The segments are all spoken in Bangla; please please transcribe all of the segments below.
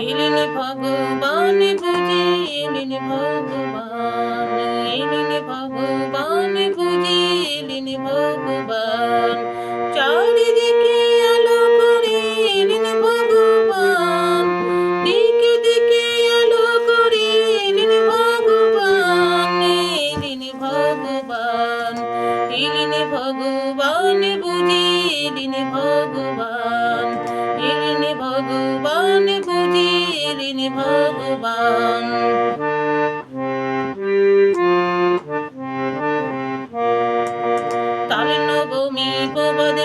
এলেন ভগবান বুঝি এলেন ভগবান এলেন ভগবান ভগবান ভগবান, বুঝি এলেন ভগবান।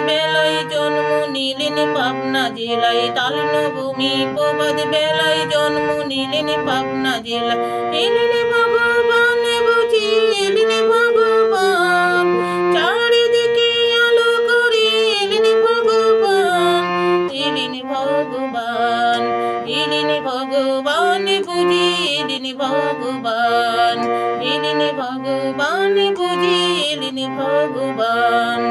বেলায় জন্ম নিলেন পাবনা জেলায়। তাল নবমী প্রবাদ বেলায় জন্ম নিলেন পাবনা জেলায়। এলেন ভগবান ভগবান ভগবান বুঝি এলেন ভগবান এলেন ভগবান বুঝি এলেন ভগবান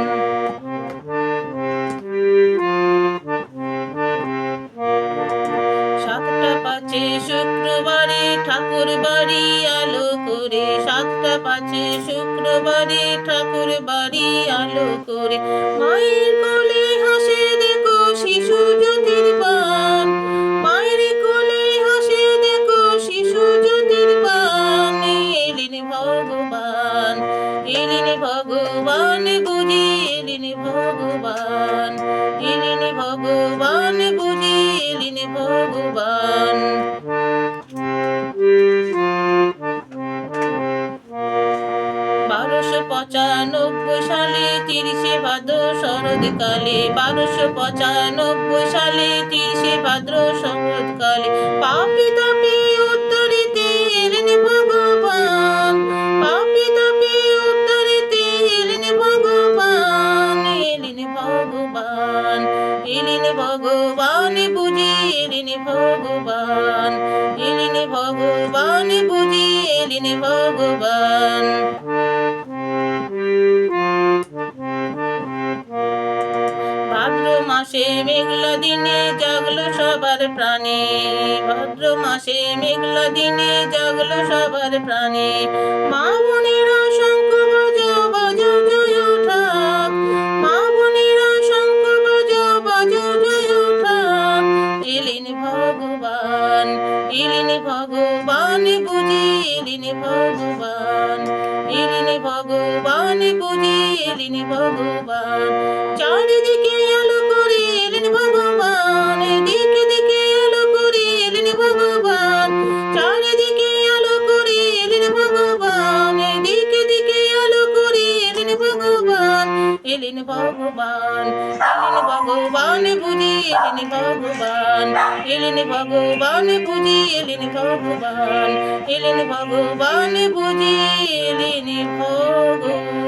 সাতটা পাঁচে শুক্রবারে ঠাকুর বাড়ি আলো করে। সাতটা পাঁচে শুক্রবারে ঠাকুর বাড়ি আলো করে। মায়ের কোলে পঁচানব্বই সালে তিরিশে ভাদ্র শরৎকালে, বারোশো পঁচানব্বই সালে তিরিশে ভাদ্র শরৎকালে। পাপি তাপি উত্তরিতে ভগবান, পাপি তাপি উত্তরিতে ভগবান, এলেন ভগবান এলেন ভগবান বুঝি, এলেন ভগবান এলেন ভগবান বুঝি, এলেন ভগবান। মাসে মেঘলা দিনে জাগলো সবার প্রাণে। ভাদ্র মাসে মেঘলা দিনে জাগলো সবার প্রাণে। মা বোনেরা শঙ্খ বাজ বাজ, জয় ঠাক মা বোনেরা বাজ বাজ, জয় ঠাক এলেন ভগবান এলেন ভগবান বুঝি, এলেন ভগবান। এলেন ভগবান বুঝি, এলেন ভগবান। চারিদিকে আলো ভগবান দিকে দিকে আলো করে এলেন ভগবান, চারিদিকে আলো করে এলেন ভগবান দিকে দিকে আলো করে এলেন ভগবান এলেন ভগবান এলেন ভগবান বুঝি এলেন ভগবান এলেন ভগবান বুঝি এলেন ভগবান এলেন ভগবান বুঝি এলেন ভগবান।